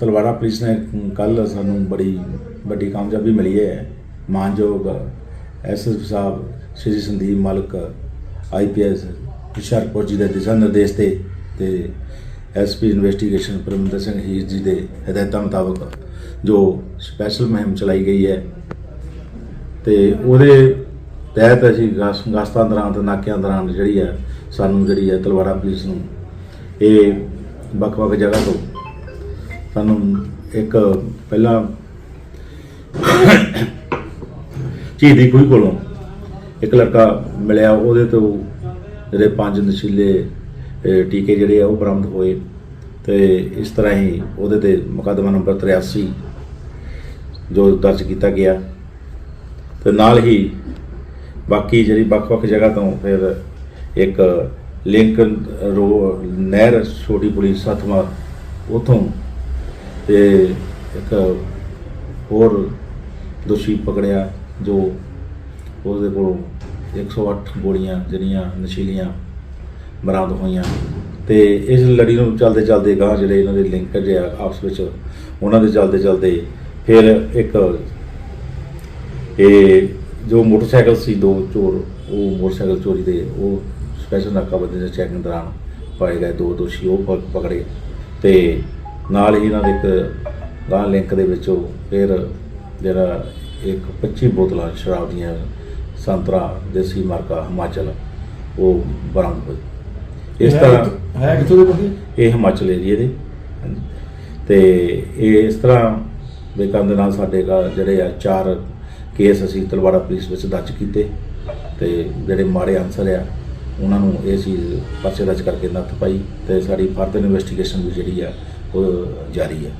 Talwara police ਨੇ ਕੱਲ ਸਾਨੂੰ ਬੜੀ ਵੱਡੀ ਕਾਮਯਾਬੀ ਮਿਲੀ ਹੈ। ਮਾਨਯੋਗ ਐਸਐਸ ਸਾਹਿਬ, ਸ਼੍ਰੀ ਸੰਦੀਪ ਮਲਕ ਆਈਪੀਐਸ ਹੁਸ਼ਿਆਰਪੁਰ ਜੀ ਦੇ ਦਿਸ਼ਾ ਨਿਰਦੇਸ਼ ਤੇ ਤੇ ਐਸਪੀ ਇਨਵੈਸਟੀਗੇਸ਼ਨ ਪਰਮਿੰਦਰ ਸਿੰਘ ਹੀਰ ਜੀ ਦੇ ਹਦਾਇਤਾਂ ਮੁਤਾਬਕ ਜੋ ਸਪੈਸ਼ਲ ਮੁਹਿੰਮ ਚਲਾਈ ਗਈ ਹੈ। ਤੇ ਉਹਦੇ ਤਹਿਤ ਅਸੀਂ ਗਸ- ਗਸਤਾਂ ਦੌਰਾਨ ਤੇ ਨਾਕਿਆਂ ਦੌਰਾਨ ਜਿਹੜੀ ਹੈ, ਸਾਨੂੰ ਜਿਹੜੀ ਹੈ ਤਲਵਾੜਾ ਪੁਲਿਸ ਨੂੰ ਇਹ ਵੱਖ-ਵੱਖ ਜਗ੍ਹਾ ਤੋਂ ਸਾਨੂੰ ਇੱਕ ਪਹਿਲਾਂ ਝੀਦੀ ਖੂਹੀ ਕੋਲੋਂ ਇੱਕ ਲੜਕਾ ਮਿਲਿਆ, ਉਹਦੇ ਤੋਂ ਜਿਹੜੇ ਪੰਜ ਨਸ਼ੀਲੇ ਟੀਕੇ ਜਿਹੜੇ ਆ, ਉਹ ਬਰਾਮਦ ਹੋਏ ਤੇ ਇਸ ਤਰ੍ਹਾਂ ਹੀ ਉਹਦੇ ਤੇ ਮੁਕੱਦਮਾ ਨੰਬਰ 83 ਜੋ ਦਰਜ ਕੀਤਾ ਗਿਆ ਤੇ ਨਾਲ ਹੀ ਬਾਕੀ ਜਿਹੜੀ ਵੱਖ-ਵੱਖ ਜਗ੍ਹਾ ਤੋਂ ਫਿਰ ਇੱਕ ਲਿੰਕ ਰੋ, ਨਹਿਰ ਛੋਟੀ ਪੁਲਿਸ ਸਤਮਾ ਉਥੋਂ ਤੇ ਇੱਕ ਹੋਰ ਦੋਸ਼ੀ ਪਕੜਿਆ ਜੋ ਉਹਦੇ ਕੋਲੋਂ 108 ਗੋਲੀਆਂ ਜਿਹੜੀਆਂ ਨਸ਼ੀਲੀਆਂ ਬਰਾਮਦ ਹੋਈਆਂ। ਤੇ ਇਸ ਲੜੀ ਨੂੰ ਚੱਲਦੇ ਚੱਲਦੇ ਗਾਂ ਜਿਹੜੇ ਇਹਨਾਂ ਦੇ ਲਿੰਕ ਜਿਹੇ ਆ ਆਪਸ ਵਿੱਚ ਉਹਨਾਂ ਦੇ ਚੱਲਦੇ ਚੱਲਦੇ ਫਿਰ ਇੱਕ ਇਹ ਜੋ ਮੋਟਰਸਾਈਕਲ ਸੀ, ਦੋ ਚੋਰ, ਉਹ ਮੋਟਰਸਾਈਕਲ ਚੋਰੀ ਦੇ, ਉਹ ਸਪੈਸ਼ਲ ਨਾਕਾਬੰਦੀ ਦੇ ਚੈਕਿੰਗ ਦੌਰਾਨ ਪਾਏ ਗਏ ਦੋ ਦੋਸ਼ੀ, ਉਹ ਪ- ਪਕੜੇ ਤੇ ਨਾਲ ਹੀ ਇਹਨਾਂ ਦੇ ਇੱਕ ਗਾਂ ਲਿੰਕ ਦੇ ਵਿੱਚੋਂ ਫਿਰ ਜਿਹੜਾ ਇੱਕ 25 ਬੋਤਲਾਂ ਸ਼ਰਾਬ ਦੀਆਂ ਸੰਤਰਾ ਦੇਸੀ ਮਾਰਕਾ ਹਿਮਾਚਲ ਉਹ ਬਰਾਮਦ ਹੋਈ ਇਸ ਤਰ੍ਹਾਂ ਹੈ ਕਿੱਥੋਂ ਦੇ ਬੰਦੇ ਇਹ ਹਿਮਾਚਲ ਏਰੀਏ ਦੇ। ਤੇ ਇਹ ਇਸ ਤਰ੍ਹਾਂ ਦੇ ਕੰਮ ਦੇ ਨਾਲ ਸਾਡੇ ਦਾ ਜਿਹੜੇ ਆ ਚਾਰ ਕੇਸ ਅਸੀਂ ਤਲਵਾੜਾ ਪੁਲਿਸ ਵਿੱਚ ਦਰਜ ਕੀਤੇ ਤੇ ਜਿਹੜੇ ਮਾੜੇ ਅਨਸਰ ਆ ਉਹਨਾਂ ਨੂੰ ਇਹ ਚੀਜ਼ ਪਰਚੇ ਦਰਜ ਕਰਕੇ ਨੱਥ ਪਾਈ ਤੇ ਸਾਡੀ ਫਰਦਰ ਇਨਵੈਸਟੀਗੇਸ਼ਨ ਵੀ ਜਿਹੜੀ ਆ ਉਹ ਜਾਰੀ ਹੈ।